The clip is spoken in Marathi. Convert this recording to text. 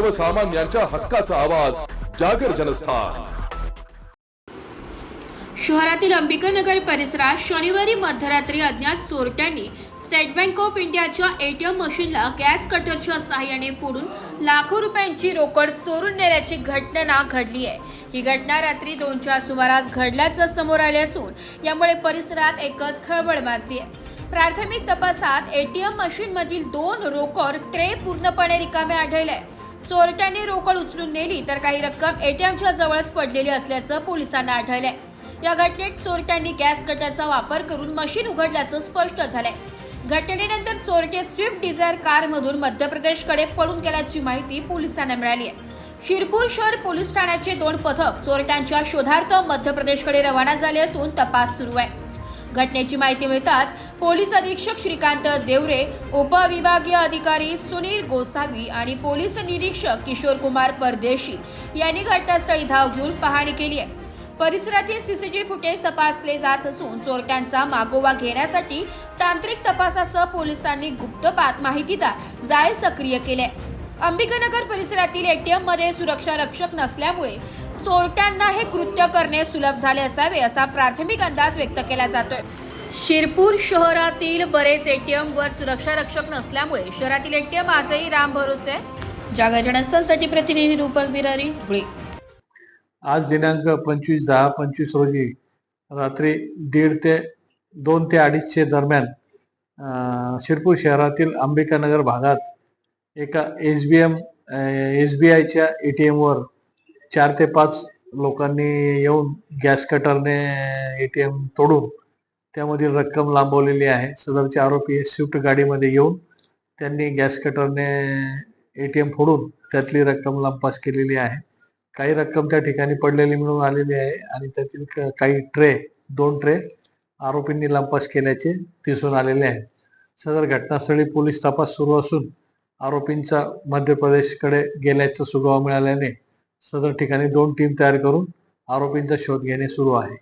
सर्वसामान्यांच्या हक्काचा आवाज जागर जनस्थान. शहरातील अंबिकानगर परिसरात शनिवारी मध्यरात्री अज्ञात चोरट्यांनी स्टेट बँक ऑफ इंडियाच्या एटीएम मशीनला गॅस कटरच्या सहाय्याने फोडून लाखो रुपयांची रोकड चोरून नेल्याची घटना घडली आहे. ही घटना रात्री दोनच्या सुमारास घडल्याचं समोर आले असून यामुळे परिसरात एकच खळबळ माजली आहे. प्राथमिक तपासात एटीएम मशीनमधील दोन रोकड ट्रे पूर्णपणे रिकामे आढळले चोरट्यांनी रोकड उचलून नेली तर काही रक्कम एटीएमच्या जवळच पडलेली असल्याचं पोलिसांना आढळलंय. या घटनेत चोरट्यांनी गॅस कटरचा वापर करून मशीन उघडल्याचं स्पष्ट झालंय. घटनेनंतर चोरटे स्विफ्ट डिझायर कारमधून मध्य प्रदेशकडे पळून गेल्याची माहिती पोलिसांना मिळाली आहे शिरपूर शहर पोलीस ठाण्याचे दोन पथक चोरट्यांच्या शोधार्थ मध्य प्रदेशकडे रवाना झाले असून तपास सुरू आहे. घटनेची माहिती मिळताच पोलीस अधीक्षक श्रीकांत देवरे उपविभागीय अधिकारी सुनील गोसावी आणि पोलीस निरीक्षक किशोर कुमार परदेशी यांनी घटनास्थळी धाव घेऊन पाहणी केली आहे. परिसरातील सीसीटीव्ही फुटेज तपासले जात असून चोरट्यांचा मागोवा घेण्यासाठी तांत्रिक तपासासह पोलिसांनी गुप्त माहितीदार जाळे सक्रिय केले अंबिकानगर परिसरातील एटीएममध्ये सुरक्षा रक्षक नसल्यामुळे चोरट्यांना हे कृत्य करणे सुलभ झाले असावे असा प्राथमिक अंदाज व्यक्त केला जातोय शिरपूर शहरातील बरेच एटीएम वर सुरक्षा रक्षक नसल्यामुळे शहरातील एटीएम आजही राम भरोसे आहे. जागा जनस्थळसाठी प्रतिनिधी रूपक बिरारी धुळे आज दिनांक पंचवीस दहा पंचवीस रोजी रात्री दीड ते दोन ते अडीचशे दरम्यान शिरपूर शहरातील अंबिकानगर भागात एका S B M S B आयच्या ए टी एमवर चार ते पाच लोकांनी येऊन गॅस कटरने ए टी एम तोडून त्यामधील रक्कम लांबवलेली आहे. सदरचे आरोपी स्विफ्ट गाडीमध्ये येऊन त्यांनी गॅस कटरने ए टी एम फोडून त्यातली रक्कम लांबपास केलेली आहे. काही रक्कम त्या ठिकाणी पडलेली मिळून आलेली आहे आणि त्यातील क- काही ट्रे दोन ट्रे आरोपींनी लंपास केल्याचे दिसून आलेले आहे. सदर घटनास्थळी पोलीस तपास सुरू असून आरोपींचा मध्य प्रदेशकडे गेल्याचा सुगावा मिळाल्याने सदर ठिकाणी दोन टीम तयार करून आरोपींचा शोध घेणे सुरू आहे.